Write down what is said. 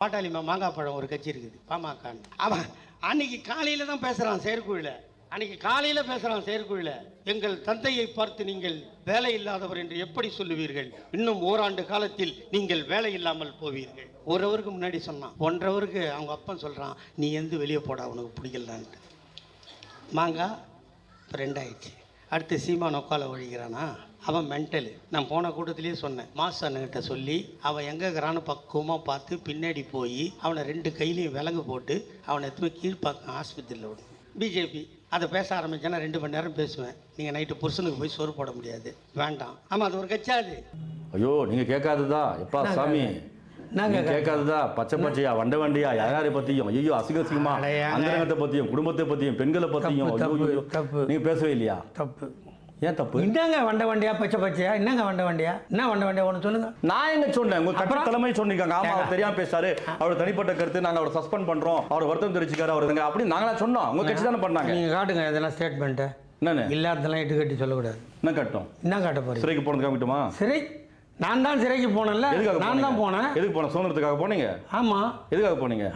பாட்டாளி மாங்காய் பழம் ஒரு கட்சி இருக்குது. பாமக அவன் அன்னைக்கு காலையில தான் பேசுறான் செயற்குழுல. அன்னைக்கு காலையில பேசுறான் செயற்குழுல. எங்கள் தந்தையை பார்த்து நீங்கள் வேலை இல்லாதவர் என்று எப்படி சொல்லுவீர்கள்? இன்னும் ஓராண்டு காலத்தில் நீங்கள் வேலை இல்லாமல் போவீர்கள். ஒரு அவருக்கு முன்னாடி சொன்னான். ஒன்றரை அவங்க அப்பன் சொல்றான் நீ எந்த வெளியே போடா உனக்கு பிடிக்கலான்ட்டு மாங்காய் இப்போ ரெண்டாயிடுச்சு. அடுத்து சீமான் உட்கால ஒழிக்கிறானா? அவன் மென்டலு நான் போன கூட்டத்திலேயே சொன்னேன். மாசு அண்ணன்கிட்ட சொல்லி அவன் எங்கே இருக்கிறான்னு பக்குவமாக பார்த்து பின்னாடி போய் அவனை ரெண்டு கையிலையும் விலங்கு போட்டு அவனை எடுத்து போய் கீழ்ப்பாக்கம் ஆஸ்பத்திரியில் விடணும் பிஜேபி அதை பேச ஆரம்பிச்சேன்னா ரெண்டு மணி நேரம் பேசுவேன். நீங்கள் நைட்டு புருஷனுக்கு போய் சோறு போட முடியாது. வேண்டாம். ஆமாம் அது ஒரு கட்சா அது ஐயோ நீங்க கேட்காததா? எப்பா சாமி. நாங்க நீங்க கேட்காததா? பச்சை பச்சையா வண்ட வண்டியா? யாரை பத்தியும்? ஐயோ அசிங்க அசிங்கமா. அந்தரங்கத்தை பத்தியும் குடும்பத்தை பத்தியும் பெண்களை பத்தியும். தப்பு, ஐயோ, தப்பு, ஐயோ. தப்பு. நீங்க பேசவே இல்லையா? தப்பு. ஏன் தப்பு? என்னங்க வண்ட வண்டியா பச்சை பச்சையா? என்னங்க வண்ட வண்டியா? என்ன வண்ட வண்டியா? ஒன்று சொல்லுங்க. நான் என்ன சொன்னேன்? உங்க அப்புறம்? தலைமை சொன்னீங்க ஆமா அவர் தெரியாம பேசாரு அவர் தனிப்பட்ட கருத்து நாங்க அவரை சஸ்பெண்ட் பண்றோம். அவர் வருத்தம் தெரிவிச்சுக்காரு அவர் அப்படி நாங்களா சொன்னோம். உங்க கட்சி தானே பண்ணாங்க. நீங்கள் காட்டுங்க இதெல்லாம் ஸ்டேட்மெண்ட்டு என்னன்னு? இல்லாததெல்லாம் இட்டு கட்டி சொல்லக்கூடாது. என்ன கட்டும்? என்ன காட்ட போறீங்க? சிறைக்கு போனதுக்கு காமிட்டுமா சிறை நான் தான் சிறைக்கு போனேன்ல. நான் தான்? போனேன். எதுக்கு போன? சுதந்திரத்துக்காக போனீங்க? ஆமாம் எதுக்காக போனீங்க?